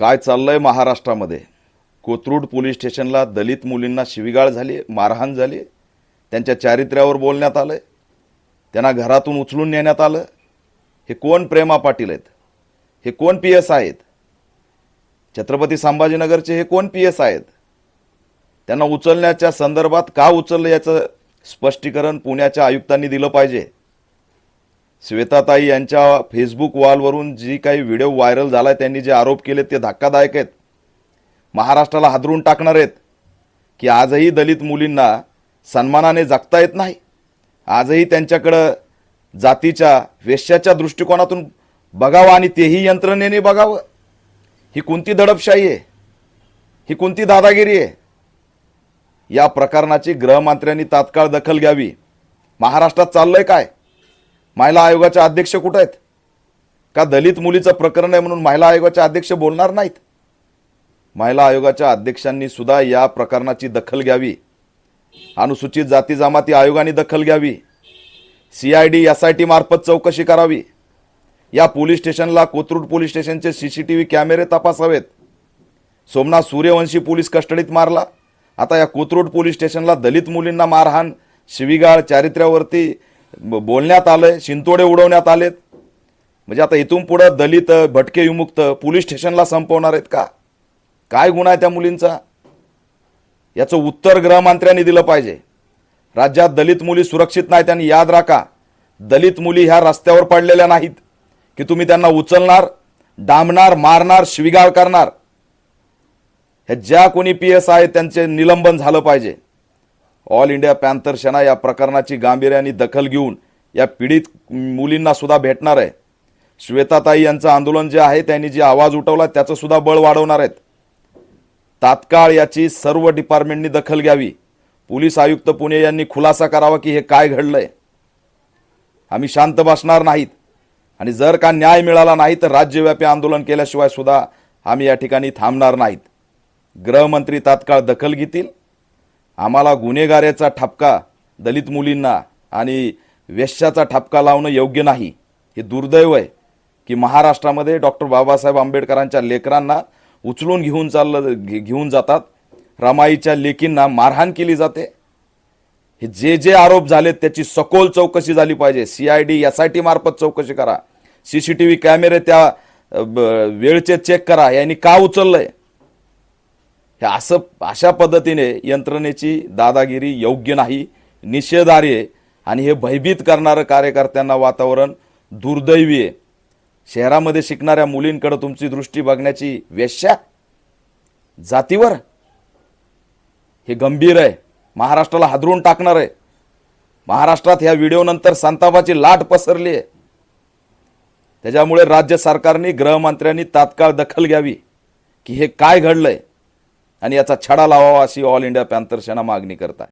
काय चाललंय महाराष्ट्रामध्ये? कोथरूड पोलीस स्टेशनला दलित मुलींना शिविगाळ झाली मारहाण झाली त्यांच्या चारित्र्यावर बोलण्यात आलं त्यांना घरातून उचलून नेण्यात आलं. हे कोण प्रेमा पाटील आहेत? हे कोण पी एस आहेत? छत्रपती संभाजीनगरचे हे कोण पी एस आहेत? त्यांना उचलण्याच्या संदर्भात का उचललं याचं स्पष्टीकरण पुण्याच्या आयुक्तांनी दिलं पाहिजे? श्वेताताई यांच्या फेसबुक वॉलवरून जी काही व्हिडिओ व्हायरल झाला आहे त्यांनी जे आरोप केले ते धक्कादायक आहेत. महाराष्ट्राला हादरून टाकणार आहेत की आजही दलित मुलींना सन्मानाने जगता येत नाही. आजही त्यांच्याकडं जातीच्या वेश्याच्या दृष्टिकोनातून बघावं आणि तेही यंत्रणेने बघावं. ही कोणती दडपशाही आहे? ही कोणती दादागिरी आहे? या प्रकरणाची गृहमंत्र्यांनी तात्काळ दखल घ्यावी. महाराष्ट्रात चाललंय काय? महिला आयोगाचे अध्यक्ष कुठं आहेत? का दलित मुलीचं प्रकरण आहे म्हणून महिला आयोगाचे अध्यक्ष बोलणार नाहीत? महिला आयोगाच्या अध्यक्षांनी सुद्धा या प्रकरणाची दखल घ्यावी. अनुसूचित जाती जमाती आयोगाने दखल घ्यावी. C I D S I T मार्फत चौकशी करावी. या पोलीस स्टेशनला कोथरूड पोलीस स्टेशनचे सी सी टी व्ही कॅमेरे तपासावेत. सोमनाथ सूर्यवंशी पोलीस कस्टडीत मारला. आता या कोथरूड पोलीस स्टेशनला दलित मुलींना मारहाण शिवीगाळ चारित्र्यावरती बोलण्यात आलंय शिंतोडे उडवण्यात आलेत. म्हणजे आता इथून पुढं दलित भटके विमुक्त पोलीस स्टेशनला संपवणार आहेत का? काय गुन्हा आहे त्या मुलींचा? याचं उत्तर गृहमंत्र्यांनी दिलं पाहिजे. राज्यात दलित मुली सुरक्षित नाहीत आणि याद राखा दलित मुली ह्या रस्त्यावर पडलेल्या नाहीत की तुम्ही त्यांना उचलणार डांबणार मारणार शिविगाळ करणार. ह्या ज्या कोणी पी एस आहेत त्यांचे निलंबन झालं पाहिजे. ऑल इंडिया पॅन्थर सेना या प्रकरणाची गांभीर्याने दखल घेऊन या पीडित मुलींना सुद्धा भेटणार आहे. श्वेताताई यांचं आंदोलन जे आहे त्यांनी जे आवाज उठवला त्याचं सुद्धा बळ वाढवणार आहेत. तात्काळ याची सर्व डिपार्टमेंटनी दखल घ्यावी. पोलीस आयुक्त पुणे यांनी खुलासा करावा की हे काय घडलंय. आम्ही शांत बसणार नाहीत. आणि जर का न्याय मिळाला नाही तर राज्यव्यापी आंदोलन केल्याशिवाय सुद्धा आम्ही या ठिकाणी थांबणार नाहीत. गृहमंत्री तात्काळ दखल घेतील. आम्हाला गुन्हेगाऱ्याचा ठपका दलित मुलींना आणि वेश्याचा ठपका लावणं योग्य नाही. हे दुर्दैव आहे की महाराष्ट्रामध्ये डॉक्टर बाबासाहेब आंबेडकरांच्या लेकरांना उचलून घेऊन चाललं घे- घेऊन जातात. रमाईच्या लेकींना मारहाण केली जाते. हे जे जे आरोप झालेत त्याची सखोल चौकशी झाली पाहिजे. C I D S I T मार्फत चौकशी करा. सी सी टी व्ही कॅमेरे त्या ब- वेळचे चेक करा. यांनी का उचललं आहे हे असं अशा पद्धतीने यंत्रणेची दादागिरी योग्य नाही निषेधार्य आहे आणि हे भयभीत करणारं कार्यकर्त्यांना वातावरण दुर्दैवी आहे. शहरामध्ये शिकणाऱ्या मुलींकडे तुमची दृष्टी बघण्याची वेश्या जातीवर हे गंभीर आहे. महाराष्ट्राला हादरून टाकणार आहे. महाराष्ट्रात ह्या व्हिडिओनंतर संतापाची लाट पसरली आहे. त्याच्यामुळे राज्य सरकारने गृहमंत्र्यांनी तात्काळ दखल घ्यावी की हे काय घडलंय. आणि याचा छडा लावावा अशी ऑल इंडिया पॅन्थर सेना मागणी करत आहे